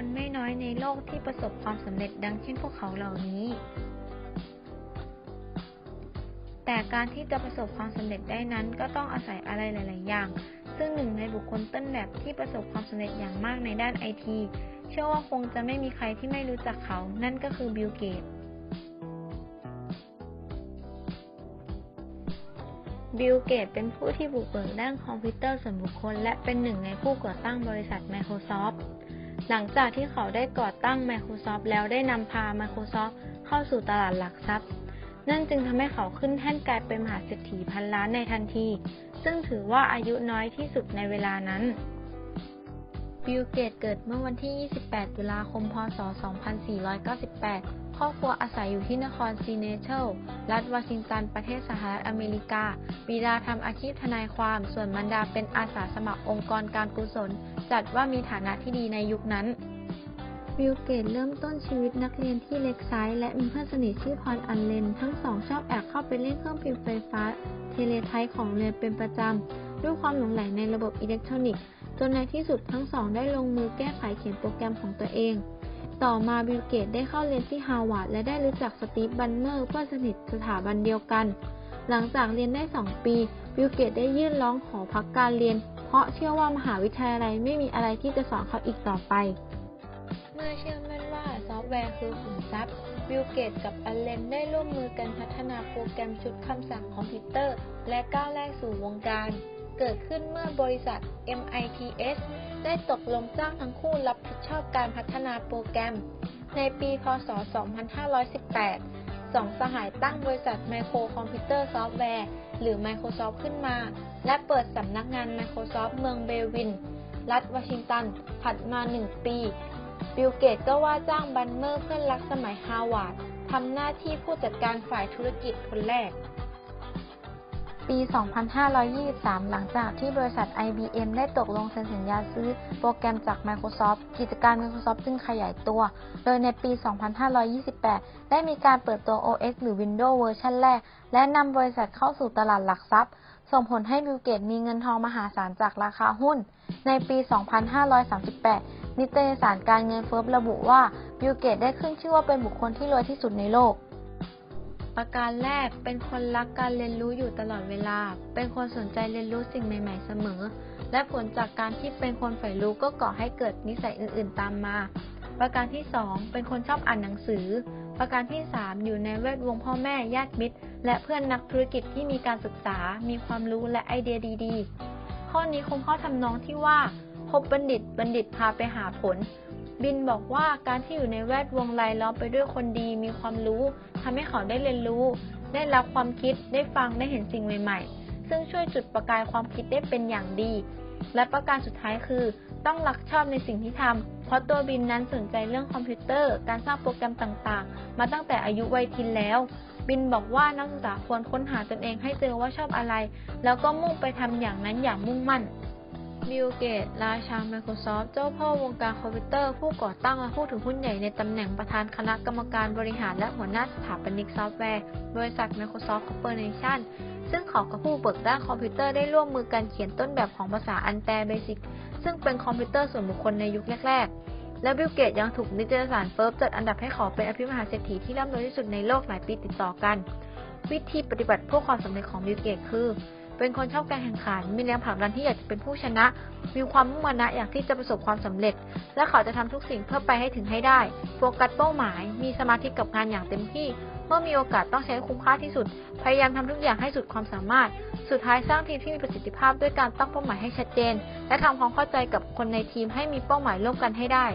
คนไม่น้อยในโลกที่ประสบความสำเร็จดังเช่นพวกเขาเหล่านี้ แต่การที่จะประสบความสำเร็จได้นั้น ก็ต้องอาศัยอะไรหลาย ๆ อย่าง ซึ่งหนึ่งในบุคคลต้นแบบที่ประสบความสำเร็จอย่างมากในด้านไอทีเชื่อว่าคงจะไม่มีใครที่ไม่รู้จักเขา นั่นก็คือบิลเกตบิลเกตเป็นผู้ที่บุกเบิกด้านคอมพิวเตอร์ส่วนบุคคล และเป็นหนึ่งในผู้ก่อตั้งบริษัท Microsoft หลังจากที่เขาได้ก่อตั้ง Microsoft แล้วได้นำพา Microsoft เข้าสู่ตลาดหลักทรัพย์ นั่นจึงทำให้เขาขึ้นแท่นกลายเป็นมหาเศรษฐีพันล้านในทันที ซึ่งถือว่าอายุน้อยที่สุดในเวลานั้น บิล เกตเกิดเมื่อวันที่ 28 ตุลาคม พ.ศ.2498 ครอบครัวอาศัยอยู่ที่นครซีเนเทิลรัฐวอชิงตัน ประเทศสหรัฐอเมริกา บิดาทำอาชีพทนายความ ส่วนมารดาเป็นอาสาสมัครองค์กรการกุศล จัดว่ามีฐานะที่ดีในยุคนั้น บิลเกตเริ่มต้นชีวิตนักเรียนที่เล็กไซส์และมีเพื่อนสนิทชื่อพอลอันเลน ทั้งสองชอบแอบเข้าไปเล่นเครื่องพิมพ์ไฟฟ้า เทเลไทป์ของเรียนเป็นประจำ ด้วยความหลงใหลในระบบอิเล็กทรอนิกส์ จนในที่สุดทั้งสองได้ลงมือแก้ไขเขียนโปรแกรมของตัวเองต่อมาบิลเกตได้เข้าเรียนที่ฮาวาดและได้รู้จักสตีฟบันเมอร์เพื่อนสนิทสถาบันเดียวกัน หลังจากเรียนได้ 2 ปี บิลเกตได้ยื่นร้องขอพักการเรียน เพราะเชื่อว่ามหาวิทยาลัยไม่มีอะไรที่จะสอนเขาอีกต่อไป เมื่อเชื่อมั่นว่าซอฟต์แวร์คือขุมทรัพย์ บิลเกตกับอัลเลนได้ร่วมมือกันพัฒนาโปรแกรมชุดคำสั่งคอมพิวเตอร์ และก้าวแรกสู่วงการ เกิดขึ้นเมื่อบริษัท MITS ได้ตกลงจ้างทั้งคู่รับผิดชอบการพัฒนาโปรแกรม ในปี พศ 2518 สองสหายตั้งบริษัท Micro Computer Software หรือ Microsoft ขึ้นมา และเปิดสำนักงาน Microsoft เมืองเบลวิน รัฐวอชิงตัน ผัดมา1ปี บิลเกตก็ว่าจ้างบันเมอร์เพื่อนรักสมัยฮาวาดทำหน้าที่ผู้จัดการฝ่ายธุรกิจคนแรก ปี 2523 หลังจากที่บริษัท IBM ได้ตกลงเซ็นสัญญาซื้อโปรแกรมจาก Microsoft กิจการ Microsoft จึงขยายตัว โดยในปี 2528 ได้มีการเปิดตัว OS หรือ Windows เวอร์ชันแรก และนำบริษัทเข้าสู่ตลาดหลักทรัพย์ ส่งผลให้บิลเกตมีเงินทองมหาศาลจากราคาหุ้น ในปี 2538 นิตยสารการเงินเฟิร์บระบุว่าบิลเกตได้ขึ้นชื่อว่าเป็นบุคคลที่รวยที่สุดในโลก ประการแรก เป็นคนรักการเรียนรู้อยู่ตลอดเวลา เป็นคนสนใจเรียนรู้สิ่งใหม่ ๆ เสมอ และผลจากการที่เป็นคนใฝ่รู้ก็ก่อให้เกิดนิสัยอื่น ๆ ตามมา ประการที่ 2 เป็นคนชอบอ่านหนังสือ ประการที่ 3 อยู่ในแวดวงพ่อแม่ญาติมิตร และเพื่อนนักธุรกิจที่มีการศึกษา มีความรู้และไอเดียดี ๆ ข้อนี้คงข้าทำนองที่ว่า พบบัณฑิต บัณฑิตพาไปหาผล บินบอกว่าการที่อยู่ในแวดวงรายล้อมไปด้วยคนดีมีความรู้ทำให้เขาได้เรียนรู้ ได้รับความคิดได้ฟังได้เห็นสิ่งใหม่ ๆ ซึ่งช่วยจุดประกายความคิดได้เป็นอย่างดี และประการสุดท้ายคือ ต้องรักชอบในสิ่งที่ทำเพราะตัวบินนั้นสนใจเรื่องคอมพิวเตอร์ การสร้างโปรแกรมต่างๆ มาตั้งแต่อายุวัยทินแล้ว บินบอกว่านักศึกษาควรค้นหาตนเองให้เจอว่าชอบอะไร แล้วก็มุ่งไปทำอย่างนั้นอย่างมุ่งมั่น บิล เกต ราชา Microsoft เจ้าพ่อวงการคอมพิวเตอร์ ผู้ก่อตั้งและผู้ถือหุ้นใหญ่ในตำแหน่งประธานคณะกรรมการบริหารและหัวหน้าสถาปนิกซอฟต์แวร์ บริษัท Microsoft Corporation ซึ่งเขากับผู้เบิกด้านคอมพิวเตอร์ได้ร่วมมือกันเขียนต้นแบบของภาษาอันแปรเบสิก ซึ่งเป็นคอมพิวเตอร์ส่วนบุคคลในยุคแรก ๆ และบิล เกตยังถูกนิตยสารเฟิร์บจัดอันดับให้เขาเป็นอภิมหาเศรษฐีที่ร่ำรวยที่สุดในโลกหลายปีติดต่อกัน วิธีปฏิบัติเพื่อความสำเร็จของบิล เกตคือ เป็นคนชอบการแข่งขัน มีแรงผลักดันที่อยากจะเป็นผู้ชนะ มีความมุ่งมั่นอยากที่จะประสบความสำเร็จ และเขาจะทำทุกสิ่งเพื่อไปให้ถึงให้ได้ โฟกัสเป้าหมาย มีสมาธิกับงานอย่างเต็มที่ เมื่อมีโอกาสต้องใช้คุ้มค่าที่สุด พยายามทำทุกอย่างให้สุดความสามารถ สุดท้ายสร้างทีมที่มีประสิทธิภาพด้วยการตั้งเป้าหมายให้ชัดเจน และทำความเข้าใจกับคนในทีมให้มีเป้าหมายร่วมกันให้ได้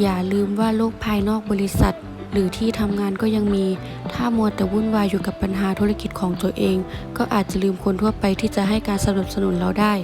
อย่าลืมว่าโลกภายนอกบริษัท หรือที่ทำงานก็ยังมี ถ้ามัวแต่วุ่นวายอยู่กับปัญหาธุรกิจของตัวเอง ก็อาจจะลืมคนทั่วไปที่จะให้การสนับสนุนเราได้